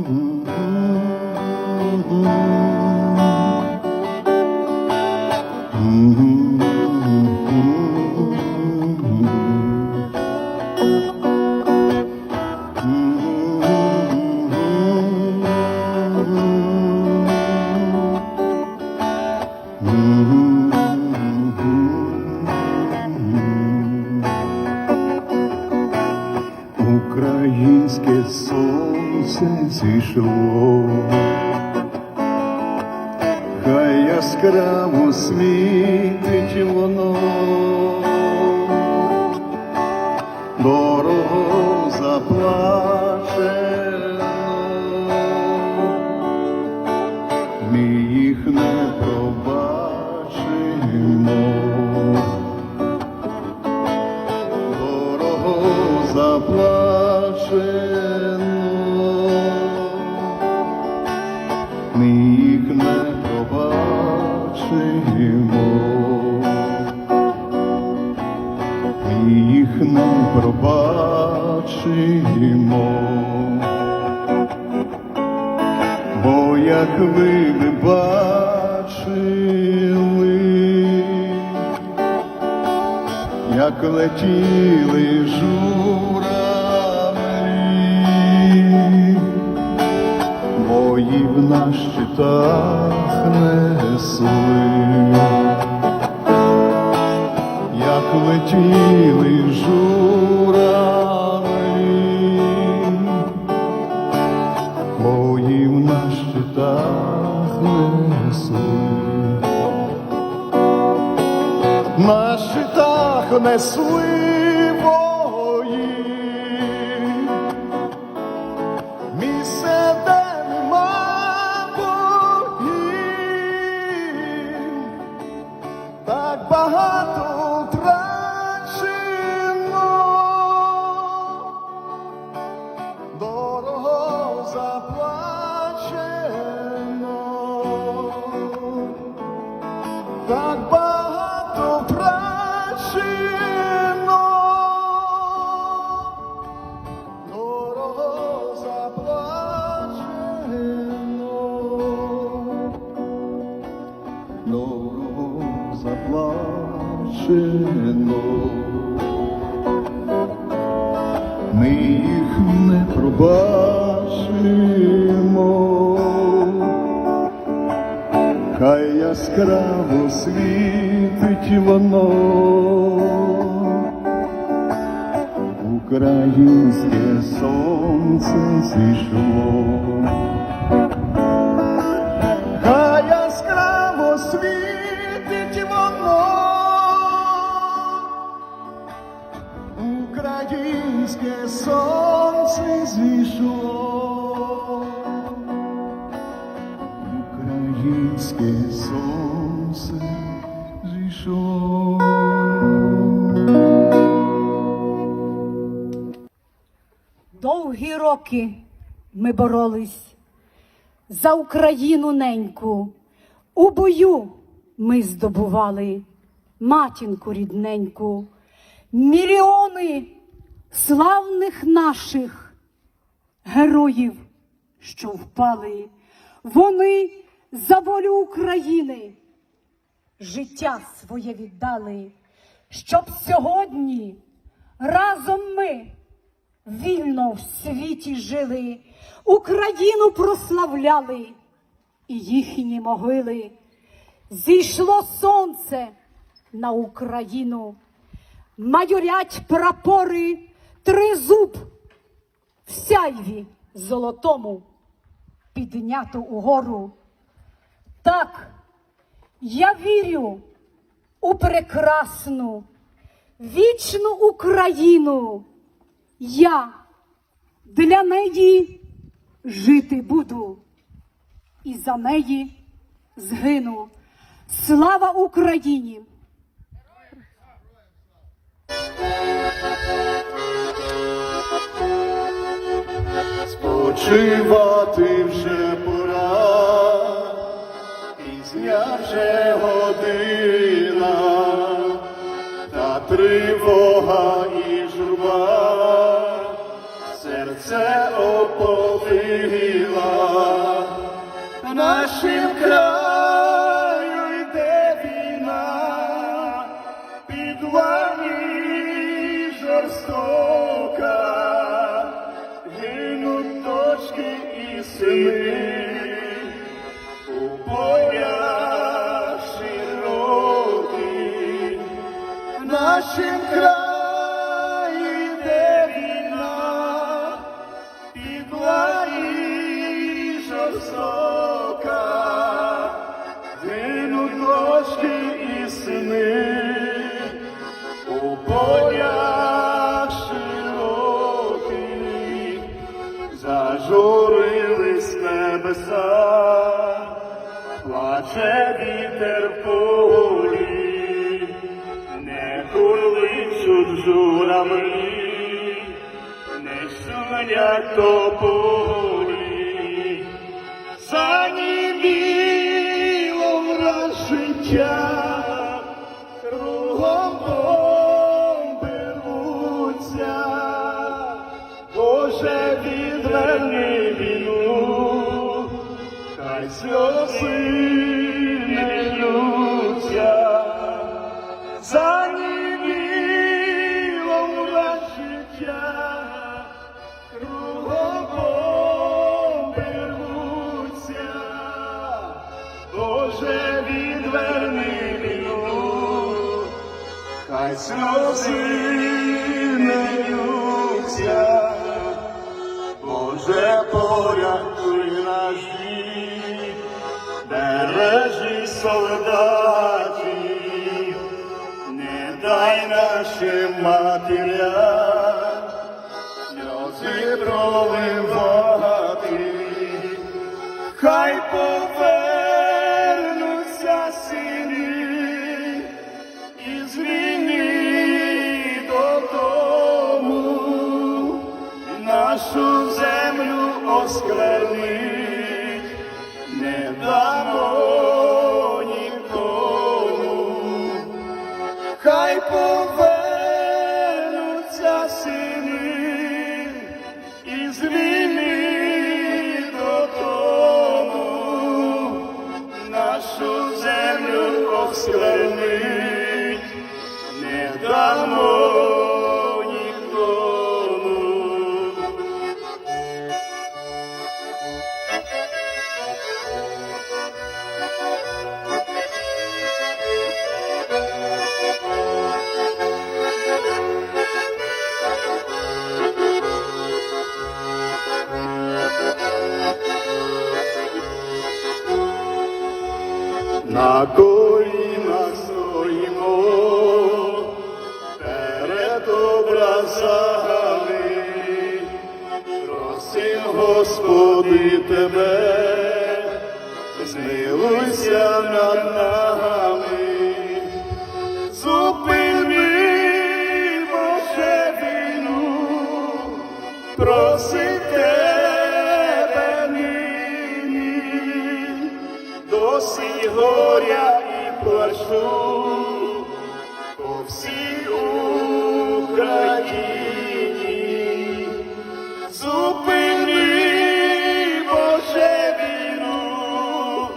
Українське яскраво світить воно, дорого заплачено, пробачимо, бо як ви би бачили, як летіли журавлі, бої в на щитах несли, летіли журавлі, щитах несли бої, місце, де нема богів, так багато втрачено, Ми їх не пробачимо. Хай яскраво світить воно, українське сонце зійшло. Українське сонце зійшло. Українське сонце зійшло. Довгі роки ми боролись за Україну неньку. У бою ми здобували матінку рідненьку, мільйони славних наших героїв, що впали. Вони за волю України життя своє віддали, щоб сьогодні разом ми вільно в світі жили, Україну прославляли і їхні могили. Зійшло сонце на Україну, майорять прапори, тризуб в сяйві золотому піднято угору. Так, я вірю у прекрасну, вічну Україну. Я для неї жити буду і за неї згину. Слава Україні! Спочивати вже пора, пізня вже година, та тривога і журба, серце оповила. нашим краю і плаче вітер полі, не курличуть журавлі, не шумлять тополі, заніміло враз життя, нашим матерям сльози проливати, хай повернуться сини із війни додому, нашу землю осквернить, хай повернуться просим Тебе нині, досі горя і плачу по всій Україні. Зупини, Боже, війну,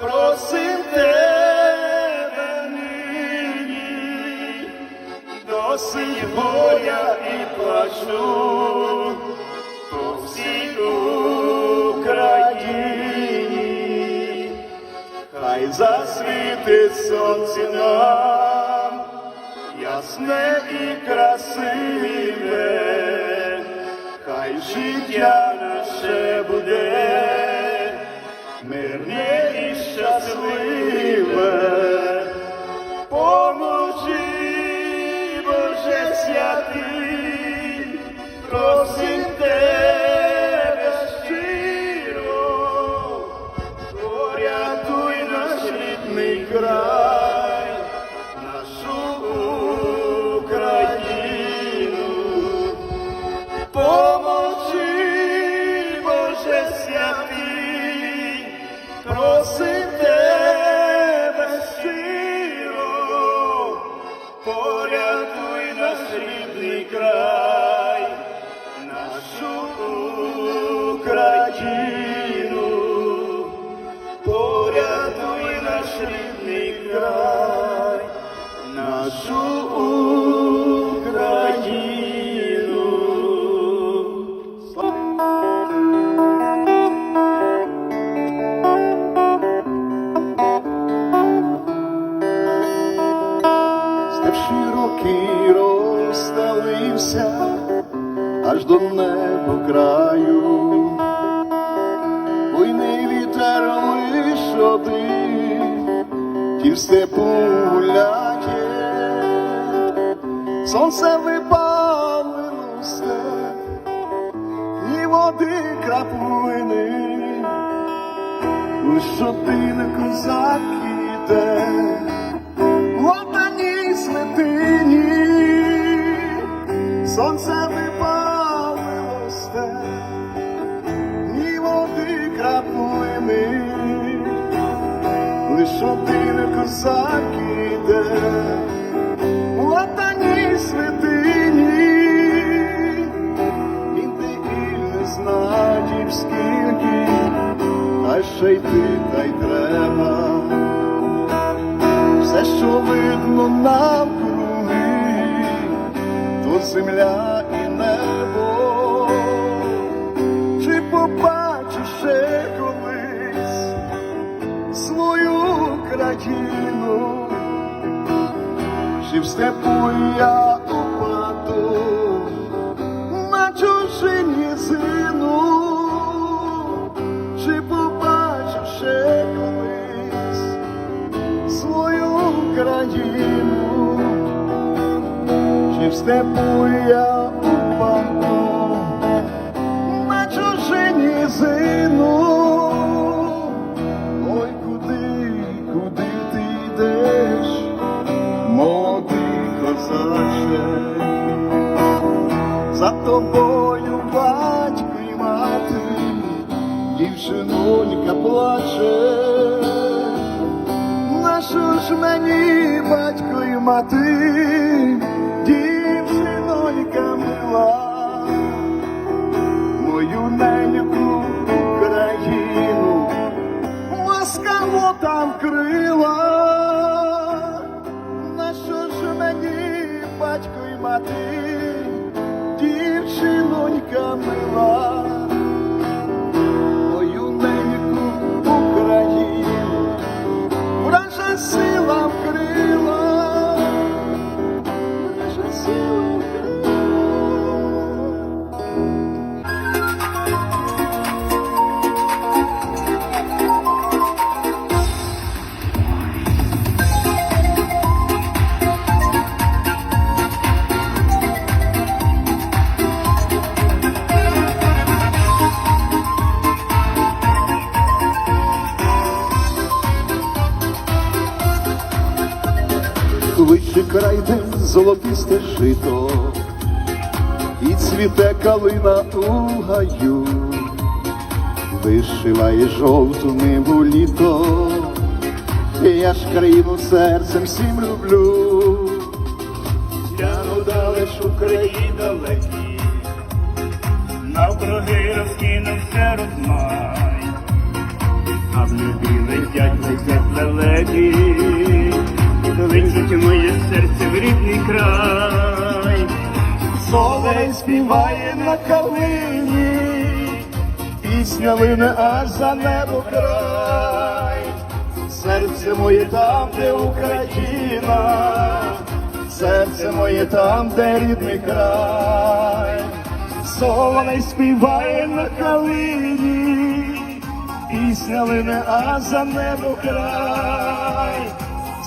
просим тебе нині, досі горя і плачу засвітить сонце нам, ясне і красиве, хай життя наше буде, вітер лиш один, ті в степу гуляє, сонце випалило степ, і води краплини, лиш один козак іде, лиш один козак іде, в отаній святині, він і не знає, скільки, а ще йти та й треба. Все, що видно навкруги, то земля і небо. Країну, чи в степу я упаду на чужині зину, чи побачиш ще колись свою країну, чи в степу я тобою батько і мати, дівчинонька плаче. Нащо ж мені батько і мати, дівчинонька мила, мою неньку Україну, москало там крила, нащо ж мені батько і мати, дівчинонька мила, золотисте жито, і цвіте калина у гаю, вишиває жовту ниву літо, я ж країну серцем всім люблю. Гляну далеч у краї далекі, навкруги розкинувся розмай, а в небі летять, летять лелеки, кличуть моє серце в рідний край. Соловей співає на калині, пісня лине аж за небо край, серце моє там, де Україна, серце моє там, де рідний край, Соловей співає на калині, пісня лине аж за небо край,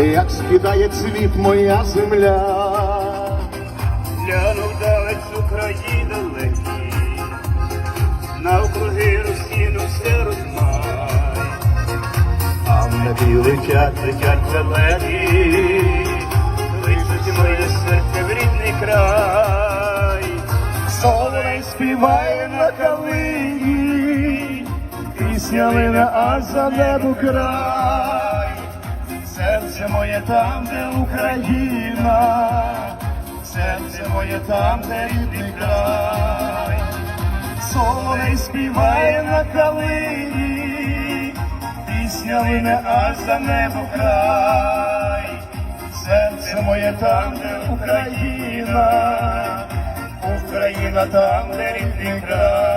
як скидає цвіт моя земля. Глянув далеч у краї далекі, навкруги розкинувся розмай, а в небі летять, летять лелеки, кличуть моє серце в рідний край. Соловей співає на калині, пісня лине аж за небо край. Серце моє там, де Україна, серце моє там, де рідний край. Соловей співає на калині, пісня лине аж за небо край. Серце моє там, де Україна, Україна там, де рідний край.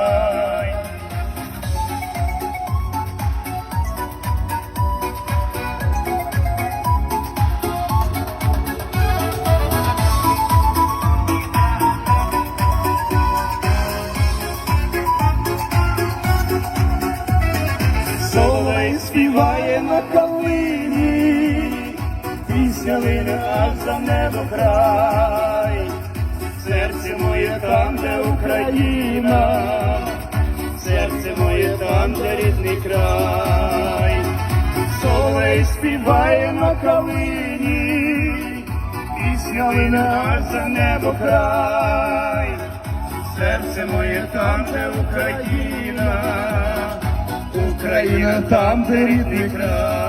За небо край. Серце моє там, де Україна, серце моє там, де рідний край. Соловей співає на калині, пісня аж за небо край. Серце моє там, де Україна, Україна там, де рідний край.